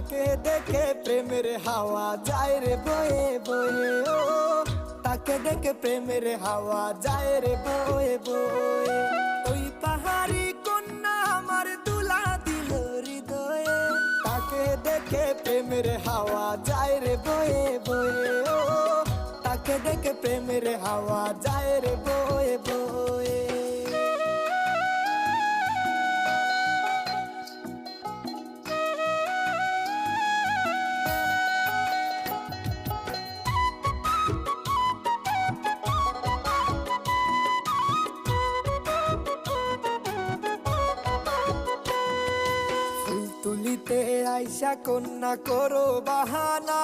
দেখে প্রেমের হাওয়া যায় রে বয়ে বয়ে, ও। তাকে দেখে প্রেমের হাওয়া যায় রে বয়ে বয়ে। ওই পাহাড়ি কন্যা আমার দুলা দিল হৃদয়ে। তাকে দেখে প্রেমের হাওয়া যায় রে বয়ে বয়ে, ও। তাকে দেখে প্রেমের হাওয়া যায় তুলিতে আইসা কন্যা করো বাহানা।